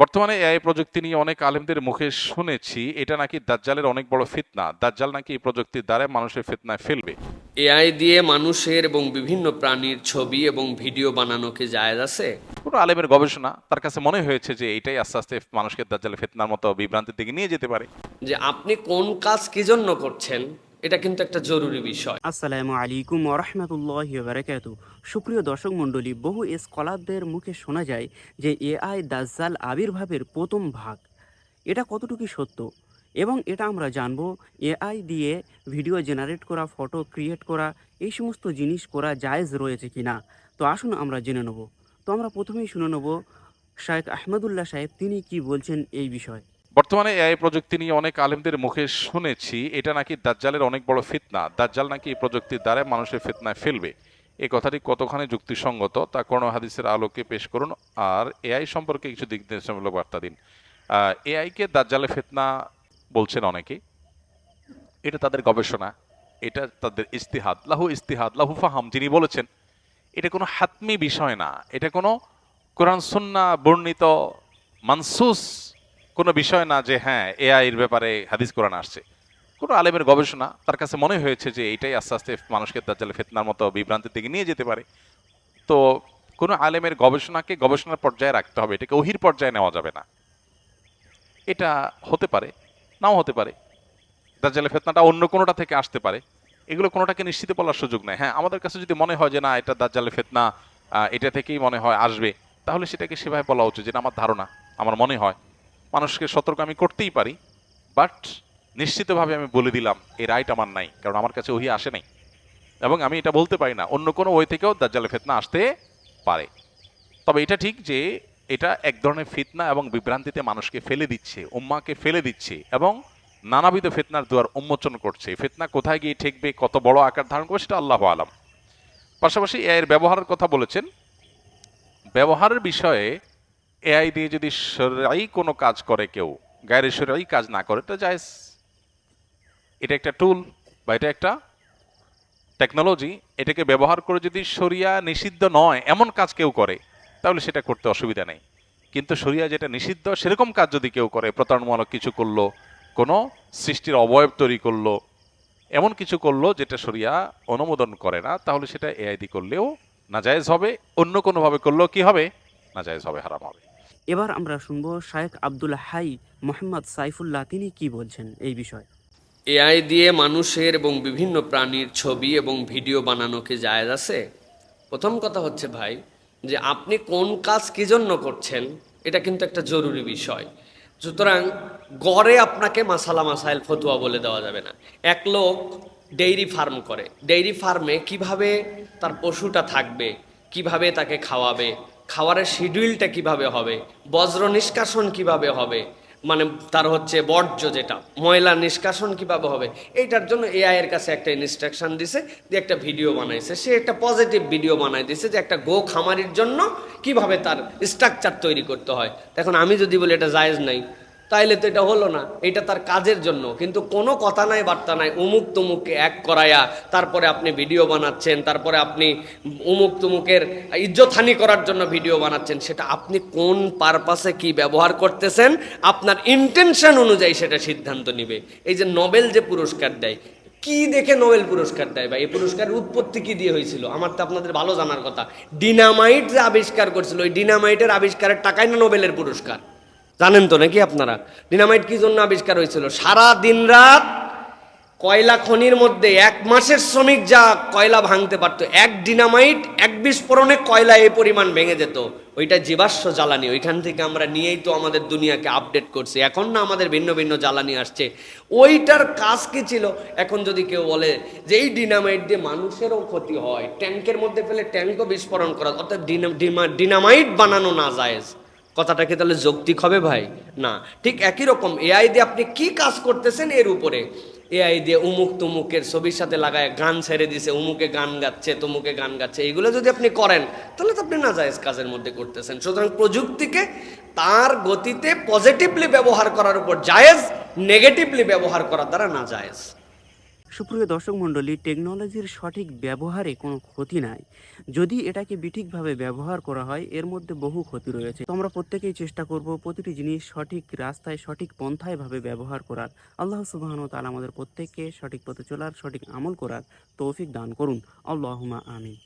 বর্তমানে এআই প্রযুক্তি নিয়ে অনেক আলেমদের মুখে শুনেছি এটা নাকি দাজ্জালের অনেক বড় ফিতনা। দাজ্জাল নাকি এই প্রযুক্তির দ্বারা মানুষের ফিতনায় ফেলবে। এআই দিয়ে মানুষের এবং বিভিন্ন প্রাণীর ছবি এবং ভিডিও বানানো কি জায়েজ আছে? পুরো আলেমের গবেষণা তার কাছে মনে হয়েছে যে এটাই আস্তে আস্তে মানুষকে দাজ্জালের ফিতনার মতো বিভ্রান্তির দিকে নিয়ে যেতে পারে। যে আপনি কোন কাজ কি জন্য করছেন? এটা কিন্তু একটা জরুরি বিষয়। আসসালামু আলাইকুম ওরহমতুল্লাহ বারাকাতু। সুপ্রিয় দর্শক মণ্ডলী, বহু স্কলারদের মুখে শোনা যায় যে এআই দাজ্জাল আবির্ভাবের প্রথম ভাগ। এটা কতটুকু সত্য? এবং এটা আমরা জানব এআই দিয়ে ভিডিও জেনারেট করা ফটো ক্রিয়েট করা, এই সমস্ত জিনিস করা জায়েজ রয়েছে কি না তো আসুন আমরা জেনে নেব। তো আমরা প্রথমেই শুনে নেব, শায়েখ আহমদুল্লাহ সাহেব তিনি কি বলছেন এই বিষয়ে। বর্তমানে এআই প্রযুক্তি নিয়ে অনেক আলেমদের মুখে শুনেছি, এটা নাকি দাজ্জালের অনেক বড় ফিতনা। দাজ্জাল নাকি এই প্রযুক্তির দ্বারা মানুষের ফিতনায় ফেলবে। এই কথাটি কতখানি যুক্তিসঙ্গত, তা কোনো হাদিসের আলোকে পেশ করুন। আর এআই সম্পর্কে কিছু দিক নির্দেশনামূলক বার্তা দিন। এআইকে দাজ্জালের ফিতনা বলছেন অনেকে এটা তাদের গবেষণা, এটা তাদের ইস্তিহাদ। লাহু ইস্তিহাদ, লাহু ফাহাম যিনি বলেছেন, এটা কোনো হাতমি বিষয় না। এটা কোনো কোরআন সুন্না বর্ণিত মানসুস কোনো বিষয় না যে হ্যাঁ এআই এর ব্যাপারে হাদিস কোরআন আসছে। কোনো আলেমের গবেষণা তার কাছে মনে হয়েছে যে, এইটাই আস্তে আস্তে মানুষকে দাজ্জালে ফেতনার মতো বিভ্রান্তির দিকে নিয়ে যেতে পারে। তো কোনো আলেমের গবেষণাকে গবেষণার পর্যায়ে রাখতে হবে। এটাকে ওহির পর্যায়ে নেওয়া যাবে না। এটা হতে পারে, নাও হতে পারে। দাজ্জালে ফেতনাটা অন্য কোনোটা থেকে আসতে পারে। এগুলো কোনোটাকে নিশ্চিত বলার সুযোগ নেই। হ্যাঁ আমাদের কাছে যদি মনে হয় যে, না, এটা দাজ্জালে ফেতনা এটা থেকেই মনে হয় আসবে, তাহলে সেটাকে সেভাবে বলা উচিত যেটা আমার ধারণা, আমার মনে হয়। মানুষকে সতর্ক আমি করতেই পারি বাট নিশ্চিতভাবে আমি বলে দিলাম, এই রাইট আমার নাই, কারণ আমার কাছে ওহি আসে নাই। এবং আমি এটা বলতে পারি না, অন্য কোনো ওই থেকেও দাজ্জালে ফেতনা আসতে পারে। তবে এটা ঠিক যে, এটা এক ধরনের ফিতনা এবং বিভ্রান্তিতে মানুষকে ফেলে দিচ্ছে, উম্মাকে ফেলে দিচ্ছে, এবং নানাবিধ ফিতনার দুয়ার উন্মোচন করছে। ফিতনা কোথায় গিয়ে ঠেকবে, কত বড় আকার ধারণ করবে, সেটা আল্লাহ আলাম। পাশাপাশি এর ব্যবহারের কথা বলেছেন। ব্যবহারের বিষয়ে এআই দিয়ে যদি সরাই কোনো কাজ করে কেউ, গায়ের সরাই কাজ না করে তো জায়েজ। এটা একটা টুল বা এটা একটা টেকনোলজি এটাকে ব্যবহার করে যদি শরিয়া নিষিদ্ধ নয়, এমন কাজ কেউ করে, তাহলে সেটা করতে অসুবিধা নেই। কিন্তু শরিয়া যেটা নিষিদ্ধ, সেরকম কাজ যদি কেউ করে, প্রতারণামূলক কিছু করল, কোনো সৃষ্টির অবয়ব তৈরি করল, এমন কিছু করল যেটা শরিয়া অনুমোদন করে না, তাহলে সেটা এআইডি করলেও নাজায়েজ হবে, অন্য কোনোভাবে করলেও কি হবে? নাজায়েজ হবে, হারাম হবে। এবার আমরা শুনব শায়েখ আব্দুল হাই মোহাম্মদ সাইফুল্লাহ, তিনি কি বলছেন এই বিষয়ে? এআই দিয়ে মানুষের এবং বিভিন্ন প্রাণীর ছবি এবং ভিডিও বানানো কি জায়েজ আছে? প্রথম কথা হচ্ছে ভাই, যে আপনি কোন কাজ কি জন্য করছেন, এটা কিন্তু একটা জরুরি বিষয়। সুতরাং গড়ে আপনাকে মাসালা মাসাইল ফতুয়া বলে দেওয়া যাবে না। এক লোক ডেইরি ফার্ম করে। ডেইরি ফার্মে কীভাবে তার পশুটা থাকবে, কীভাবে তাকে খাওয়াবে খাওয়ারের শিডিউলটা কীভাবে হবে? বজ্র নিষ্কাশন কীভাবে হবে? মানে তার হচ্ছে বর্জ্য যেটা, ময়লা নিষ্কাশন কীভাবে হবে? এইটার জন্য এআই এর কাছে একটা ইনস্ট্রাকশন দিছে যে একটা ভিডিও বানাইছে। সে একটা পজিটিভ ভিডিও বানাই দিছে যে একটা গো খামারির জন্য কীভাবে তার স্ট্রাকচার তৈরি করতে হয়। এখন আমি যদি বলি এটা জায়েজ নাই। তাইলে তো এটা হলো না। এটা তার কাজের জন্য। কিন্তু কোনো কথা নাই, বার্তা নাই। উমুক তুমুককে এক করায়া, তারপরে আপনি ভিডিও বানাচ্ছেন, তারপরে আপনি উমুক তুমুকের ইজ্জতহানি করার জন্য ভিডিও বানাচ্ছেন, সেটা আপনি কোন পারপাসে কি ব্যবহার করতেছেন? আপনার ইন্টেনশন অনুযায়ী সেটা সিদ্ধান্ত নিবে। এই যে নোবেল যে পুরস্কার দেয়, কি দেখে নোবেল পুরস্কার দেয় বা এই পুরস্কারের উৎপত্তি কি দিয়ে হয়েছিল? আমার তো আপনাদের ভালো জানার কথা। ডিনামাইট যে আবিষ্কার করছিল, ওই ডিনামাইটের আবিষ্কারের টাকাই না নোবেলের পুরস্কার? জানেন তো নাকি আপনারা? ডিনামাইট কি জন্য আবিষ্কার হয়েছিল? সারা দিন রাত কয়লা খনির মধ্যে এক মাসের শ্রমিক যা কয়লা ভাঙতে পারতো, এক ডিনামাইট এক বিস্ফোরণে কয়লা এই পরিমাণ ভেঙে যেত। ওইটা জীবাশ্ম জ্বালানি, ওইখান থেকে আমরা নিয়েই তো আমাদের দুনিয়াকে আপডেট করছি। এখন না আমাদের ভিন্ন ভিন্ন জ্বালানি আসছে। ওইটার কাজ কি ছিল? এখন যদি কেউ বলে যে এই ডিনামাইট দিয়ে মানুষেরও ক্ষতি হয়, ট্যাঙ্কের মধ্যে ফেলে ট্যাঙ্কও বিস্ফোরণ করা, অর্থাৎ ডিনামাইট বানানো না যায়। কথাটা কি তাহলে যৌক্তিক হবে ভাই? না, ঠিক একই রকম এআই দিয়ে আপনি কি কাজ করতেছেন এর উপরে? এআই দিয়ে উমুক তুমুকের ছবির সাথে লাগায় গান ছেড়ে দিছে, উমুকে গান গাচ্ছে, তুমুকে গান গাচ্ছে এইগুলো যদি আপনি করেন, তাহলে তো আপনি না জায়েজ কাজের মধ্যে করতেছেন। সুতরাং প্রযুক্তিকে তার গতিতে পজিটিভলি ব্যবহার করার উপর জায়েজ নেগেটিভলি ব্যবহার করার দ্বারা না জায়েজ সুপ্রিয় দর্শক মণ্ডলী টেকনোলজির সঠিক ব্যবহারে কোনো ক্ষতি নাই। যদি এটাকে বিঠিকভাবে ব্যবহার করা হয়, এর মধ্যে বহু ক্ষতি রয়েছে। তো আমরা প্রত্যেকেই চেষ্টা করব প্রতিটি জিনিস সঠিক রাস্তায়, সঠিক পন্থায় ভাবে ব্যবহার করার। আল্লাহ সুবাহন তালা আমাদের প্রত্যেককে সঠিক পথে চলার, সঠিক আমল করার তৌফিক দান করুন। আল্লাহমা আমিন।